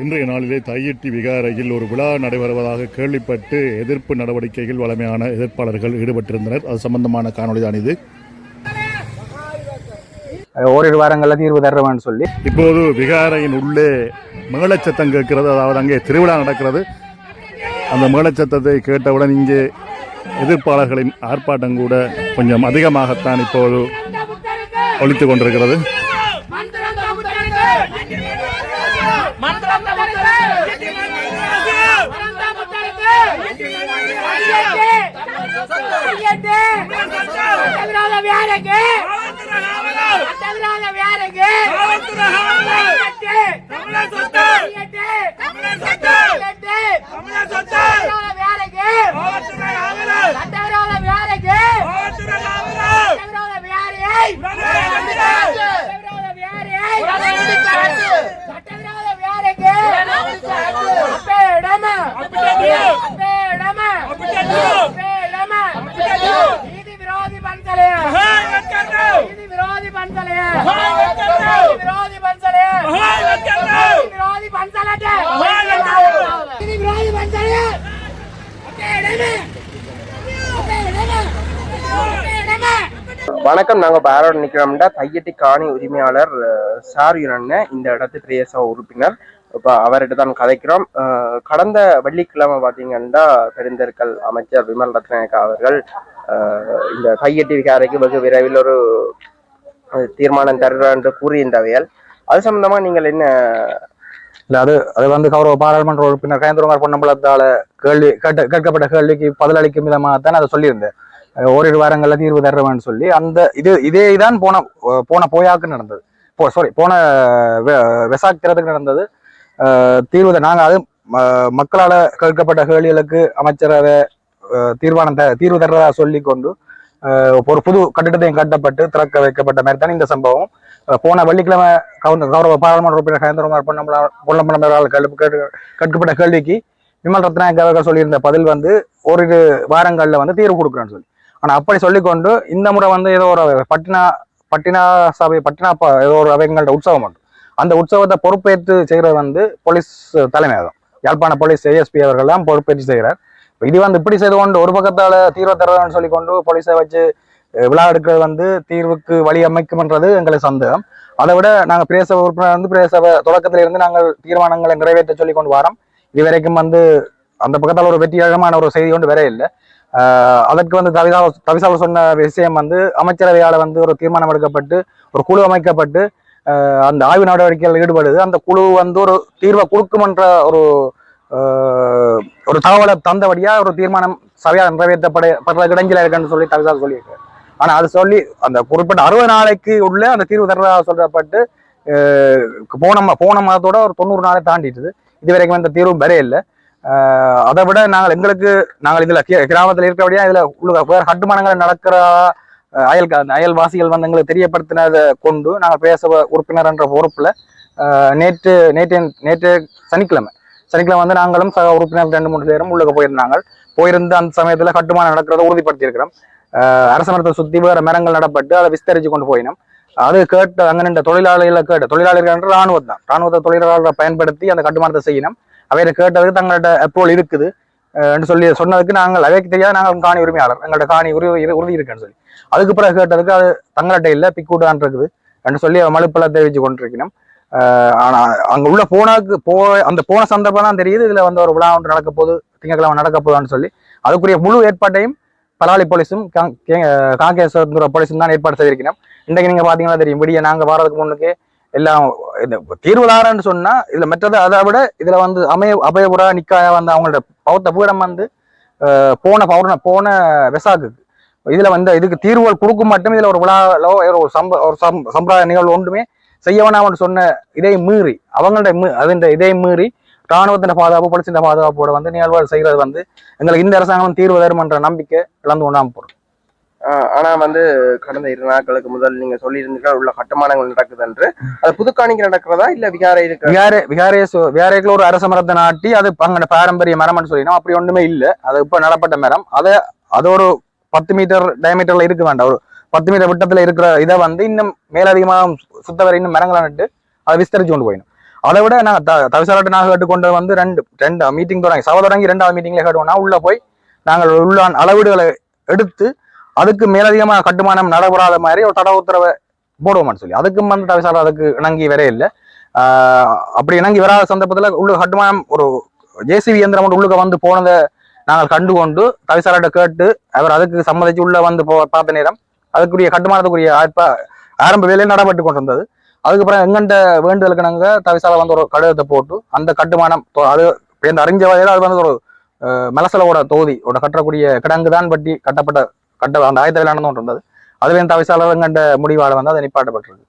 இன்றைய நாளிலே தையிட்டி விகாரையில் ஒரு விழா நடைபெறுவதாக கேள்விப்பட்டு எதிர்ப்பு நடவடிக்கைகள் வளமையான எதிர்ப்பாளர்கள் ஈடுபட்டிருந்தனர். அது சம்பந்தமான காணொளி தான் இது ஓரிரு வாரங்களில் தீர்வு தர்றவன்னு சொல்லி. இப்போது விகாரையின் உள்ளே மேளச்சத்தம் கேட்கிறது. அதாவது அங்கே திருவிழா நடக்கிறது. அந்த மேளச்சத்தத்தை கேட்டவுடன் இங்கே எதிர்ப்பாளர்களின் ஆர்ப்பாட்டம் கூட கொஞ்சம் அதிகமாகத்தான் இப்போது ஒலித்துக் கொண்டிருக்கிறது. ஐயட்டே சட்டவிரோத வேலைக்கு சட்டவிரோத வேலைக்கு ஐயட்டே ஐயட்டே ஐயட்டே சட்டவிரோத வேலைக்கு சட்டவிரோத வேலைக்கு சட்டவிரோத வேலையை சட்டவிரோத வேலையை சட்டவிரோத வேலைக்கு அப்பே இடமா அப்பே இடமா அப்பே இடமா நீதி விரோதி பந்தலே நீதி விரோதி பந்தலே நீதி விரோதி பந்தலே நீதி விரோதி பந்தலட்டே நீதி விரோதி பந்தலே அப்பே இடமா அப்பே இடமா அப்பே இடமா வணக்கம். நாங்கள் இப்ப யாரோட தையட்டி காணி உரிமையாளர் சார் அண்ணன். இந்த இடத்து பிரியசபா உறுப்பினர். இப்போ அவர்கிட்ட தான் கதைக்கிறோம். கடந்த வெள்ளிக்கிழமை பார்த்தீங்கன்னா பெருந்தெருக்கல் அமைச்சர் விமல் ரத்நாயக்கா அவர்கள் இந்த கையெட்டி விகாரைக்கு வெகு விரைவில் ஒரு தீர்மானம் தருகிறார் என்று கூறியிருந்தவையால். அது சம்பந்தமாக நீங்கள் என்ன இல்லை அது அது வந்து கௌரவ பாராளுமன்ற உறுப்பினர் கயந்திரகுமார் பொன்னம்பலத்தால கேள்வி கேட்ட கேட்கப்பட்ட கேள்விக்கு பதிலளிக்கும் விதமாகத்தான் அதை சொல்லியிருந்தேன். ஓரிரு வாரங்களில் தீர்வு தருவேன்னு சொல்லி அந்த இது இதே தான் போன போன போயாக்கு நடந்தது. போ சாரி போன வெ- வெசாக் திறத்துக்கு நடந்தது. தீர்வு நாங்கள் அது ம- மக்களால் கேட்கப்பட்ட கேள்விகளுக்கு அமைச்சரவை தீர்வானம் தீர்மானம் த தீர்வு தர்றதா சொல்லி கொண்டு ஒரு புது கட்டிடத்தையும் கட்டப்பட்டு திறக்க வைக்கப்பட்ட மாதிரி தான் இந்த சம்பவம். போன வெள்ளிக்கிழமை கவுந்த கௌரவ பாராளுமன்ற உறுப்பினர் கயந்திரகுமார் பொன்னம்பல பொன்னம்பலம் கேள்வி கேட்டு- கேட்கப்பட்ட கேள்விக்கு விமல் ரத்நாயக் அவர்கள் சொல்லியிருந்த பதில் வந்து ஓரிரு வாரங்களில் வந்து தீர்வு கொடுக்குறேன்னு சொல்லி. ஆனால் அப்படி சொல்லிக்கொண்டு இந்த முறை வந்து ஏதோ ஒரு பட்டினா பட்டினா சபை பட்டினா ஏதோ ஒரு அவைங்கள்ட்ட உற்சவம் உண்டு. அந்த உற்சவத்தை பொறுப்பேற்று செய்கிறது வந்து போலீஸ் தலைமையகம் யாழ்ப்பாண போலீஸ் ஏஎஸ்பி அவர்கள் தான் பொறுப்பேற்று செய்கிறார். இது வந்து இப்படி செய்து கொண்டு ஒரு பக்கத்தால் தீர்வு தரதான்னு சொல்லிக்கொண்டு போலீஸை வச்சு விழா எடுக்கிறது வந்து தீர்வுக்கு வழி அமைக்கும்ன்றது எங்களுக்கு சந்தேகம். அதை விட நாங்கள் பிரேசப உறுப்பினர் வந்து பிரேசப தொடக்கத்திலிருந்து நாங்கள் தீர்மானங்களை நிறைவேற்ற சொல்லி கொண்டு வரோம். இதுவரைக்கும் வந்து அந்த பக்கத்தால் ஒரு வெற்றிகரமான ஒரு செய்தி கொண்டு வர இல்லை. அதற்கு வந்து தவிசா தவிசாவு சொன்ன விஷயம் வந்து அமைச்சரவையால் வந்து ஒரு தீர்மானம் எடுக்கப்பட்டு ஒரு குழு அமைக்கப்பட்டு அந்த ஆய்வு நடவடிக்கையில் ஈடுபடுது. அந்த குழு வந்து ஒரு தீர்வை கொடுக்குமன்ற ஒரு ஒரு தகவலை தந்தபடியாக ஒரு தீர்மானம் சபையாக நிறைவேற்றப்பட படுற இடைஞ்சல இருக்குன்னு சொல்லி தவிசா சொல்லியிருக்காரு. ஆனா அது சொல்லி அந்த குறிப்பிட்ட அறுபது நாளைக்கு உள்ள அந்த தீர்வு தர்றதா சொல்லப்பட்டு போன போன மாதத்தோட ஒரு தொண்ணூறு நாளை தாண்டிட்டுது. இது வரைக்கும் அந்த தீர்வும் வர இல்லை. அதை விட நாங்கள் எங்களுக்கு நாங்கள் இதுல கிராமத்தில் கிராமத்துல இருக்கிறபடியா இதுல உள்ள வேற கட்டுமானங்கள் நடக்கிற அயல் அயல்வாசிகள் வந்து எங்களுக்கு தெரியப்படுத்தினதை கொண்டு நாங்கள் பேச உறுப்பினர் என்ற பொறுப்புல நேற்று நேற்று நேற்று சனிக்கிழமை சனிக்கிழமை வந்து நாங்களும் சக உறுப்பினர் ரெண்டு மூணு பேரும் உள்ளுக்கு போயிருந்தாங்க. போயிருந்து அந்த சமயத்துல கட்டுமானம் நடக்கிறத உறுதிப்படுத்தி இருக்கிறோம் அரச மரத்தை சுத்தி வேற மரங்கள் நடப்பட்டு அதை விஸ்தரிச்சு கொண்டு போயினோம். அது கேட்டு அங்க நின்ற தொழிலாளிகளை கேட்டு தொழிலாளர்கள் என்று ராணுவம் தான். ராணுவத்தை தொழிலாளர்களை பயன்படுத்தி அந்த கட்டுமானத்தை செய்யணும். அவையை கேட்டதுக்கு தங்கள்கிட்ட அப்ரூவல் இருக்குது. என்று சொல்லி சொன்னதுக்கு நாங்கள் அவைக்கு தெரியாத நாங்கள் காணி உரிமையாளர். எங்கள்கிட்ட காணி உரிமை உறுதி இருக்குன்னு சொல்லி. அதுக்கு பிறகு கேட்டதுக்கு அது தங்கள்கிட்ட இல்லை பிக்கூட்டான் இருக்குது என்று சொல்லி மலுப்பெல்லாம் தெரிவிச்சு கொண்டிருக்கணும் ஆனால் அங்கே உள்ள போனாக்கு போ அந்த போன சந்தர்ப்பம் தான் தெரியுது. இதில் வந்து ஒரு விழா ஒன்று நடக்க போகுது திங்கட்கிழமை நடக்க போகுதான்னு சொல்லி. அதுக்குரிய முழு ஏற்பாட்டையும் பலாலி போலீஸும் காங்கேஸ்வரத்துற போலீஸும் தான் ஏற்பாடு செய்திருக்கிறோம் இன்றைக்கு நீங்கள் பார்த்தீங்கன்னா தெரியும் விடிய நாங்கள் வாரதுக்கு முன்னுக்கு எல்லாம் இந்த தீர்வுதாரன்னு சொன்னால் இதில் மற்றது அதை விட இதில் வந்து அமைய அபயபுரா நிக்காய வந்து அவங்களோட பௌத்த பீடம் வந்து போன பௌர்ண போன வெசாக்குக்கு இதில் வந்து இதுக்கு தீர்வுகள் கொடுக்க மட்டும் இதில் ஒரு விழாவோ ஒரு சம்ப ஒரு சம் சம்பிரதாய நிகழ்வு ஒன்றுமே செய்ய வேணாம்னு சொன்ன இதை மீறி அவங்களோட மீ- அதிண்ட இதை மீறி ராணுவத்தின் பாதுகாப்பு போலீஸின் பாதுகாப்போட வந்து நிகழ்வுகள் செய்யறது வந்து எங்களுக்கு இந்த அரசாங்கம் தீர்வு தரும் என்ற நம்பிக்கை இழந்து கொண்டாம போறோம். ஆஹ் ஆனா வந்து கடந்த இரு நாட்களுக்கு முதல் நீங்க சொல்லியிருந்தீர்கள் உள்ள கட்டுமானங்கள் நடக்குது என்று. அது புதுக்காணிக்கு நடக்கிறதா இல்ல விகாரை இருக்கிற விகாரே விகாரே சு- விகாரைக்குள்ள ஒரு அரச மரத்தை நாட்டி அது அங்க பாரம்பரிய மரம்னு சொல்லினோம் அப்படி ஒண்ணுமே இல்ல. அது இப்ப நடப்பட்ட மரம். அதை அது ஒரு பத்து மீட்டர் டயமீட்டர்ல இருக்கு வேண்டாம். ஒரு பத்து மீட்டர் விட்டத்துல இருக்கிற இதை வந்து இன்னும் மேலதிகமாக சுத்த வரை இன்னும் மரங்களை நட்டு அதை விஸ்தரிச்சு கொண்டு போயிடும் அதை விட நான் த தவிசாலாட்டு நாங்கள் கேட்டுக்கொண்டு வந்து ரெண்டு ரெண்டு மீட்டிங் தொடங்கி சபை தொடங்கி ரெண்டாவது மீட்டிங்ல கேட்டுவோம்னா உள்ள போய் நாங்கள் உள்ளான் அளவீடுகளை எடுத்து அதுக்கு மேலதிகமாக கட்டுமானம் நடைபெறாத மாதிரி ஒரு தட உத்தரவை போடுவோம்னு சொல்லி. அதுக்கும் வந்து தவிசாளர் அதுக்கு இணங்கி வரே இல்லை. அப்படி இணங்கி வராத சந்தர்ப்பத்தில் உள்ள கட்டுமானம் ஒரு ஜேசிபி இயந்திரம் ஒன்று உள்ளுக்க வந்து போனதை நாங்கள் கண்டு கொண்டு தவிசாளர்கிட்ட கேட்டு அவர் அதுக்கு சம்மதிச்சு உள்ள வந்து போ பார்த்த நேரம் அதுக்குரிய கட்டுமானத்துக்குரிய ஆர்ப்ப ஆரம்ப வேலையில் நடைபெற்று கொண்டிருந்தது. அதுக்கப்புறம் எங்கண்ட வேண்டுதலுக்கு நாங்கள் தவிசால வந்து ஒரு கடிதத்தை போட்டு அந்த கட்டுமானம் அது இந்த அறிஞ்ச வகையில் அது வந்து ஒரு மலசலோட தொகுதி ஒரு கட்டக்கூடிய கிடங்கு தான் பட்டி கட்டப்பட்ட கட்ட அந்த ஆயத்த ஒன்று நடந்து கொண்டிருந்தது. அதுவே தவிசாளர் எங்கண்ட முடிவாளர் வந்து அது நிப்பாட்டப்பட்டிருக்கு.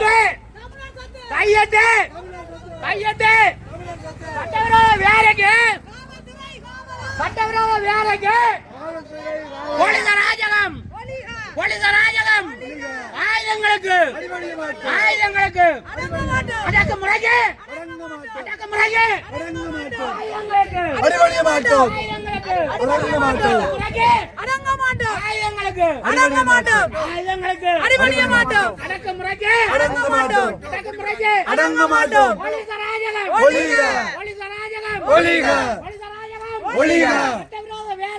கையெட்டு கையெட்டு கையெட்டு சட்டவிரோத வேலைக்கு சட்டவிரோத வேலைக்கு. ஒளித ராஜகம். ஒளித ராஜகம் ஆயுதங்களுக்கு. ஆயுதங்களுக்கு. அடக்கு முறைக்கு. அடக்கு முறைக்கு. மாட்டோம் அடங்க மாட்டோம் அடங்க மாட்டோம் ஆயுதங்களுக்கு. அடங்க மாட்டோம் ஆயுதங்களுக்கு. அடிபணிய மாட்டோம் அடக்கு முறைக்கு. அடங்க மாட்டோம் அடக்கு முறைக்கு. அடங்க மாட்டோம் ஒளித ராஜகம் ஒழிக ஒளித ராஜகம் ஒழிக ஒளித ராஜகம் ஒழிக சட்டவிரோத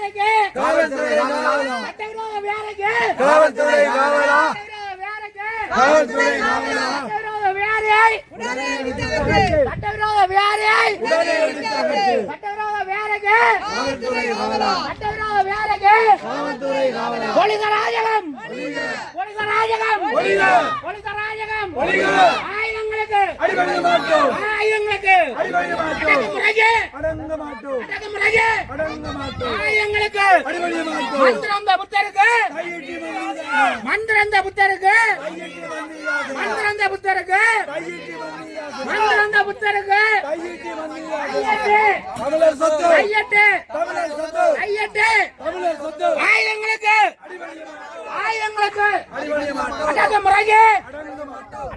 வேலைக்கு. காவல்துறை காவலா. சட்டவிரோத வேலைக்கு. காவல்துறை காவலா. சட்டவிரோத வேலைக்கு. காவல்துறை காவலா. சட்டவிரோத வேலையை. உடனே நிறுத்தப்பட்டு சட்டவிரோத வேலையை. உடனே எடுத்தாப்பட்டு சட்டவிரோத வேலைக்கு. காவல்துறை காவலா. சட்டவிரோத வேலைக்கு. காவல்துறை காவலா. ஒளித ராஜகம். ஒளித ராஜகம். ஒழிக ஒளித ராஜகம். ஒழிக ஆயுதங்களுக்கு. அடிபணிய மாட்டோம். ஆயுதங்களுக்கு. அடிபணிய மாட்டோம் அடங்க மாட்டோம். அடங்க மாட்டோம். ஆயுதங்களுக்கு அடிபணிய மாட்டோம். மந்திரந்த புத்தருக்கு. மந்திரந்த புத்தருக்கு. மந்திரந்த புத்தருக்கு. மந்திரந்த புத்தருக்கு. தமிழர் சொத்து. தமிழர் சொத்து. கையெட்டு. தமிழர் சொத்து. அடங்க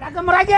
அடங்க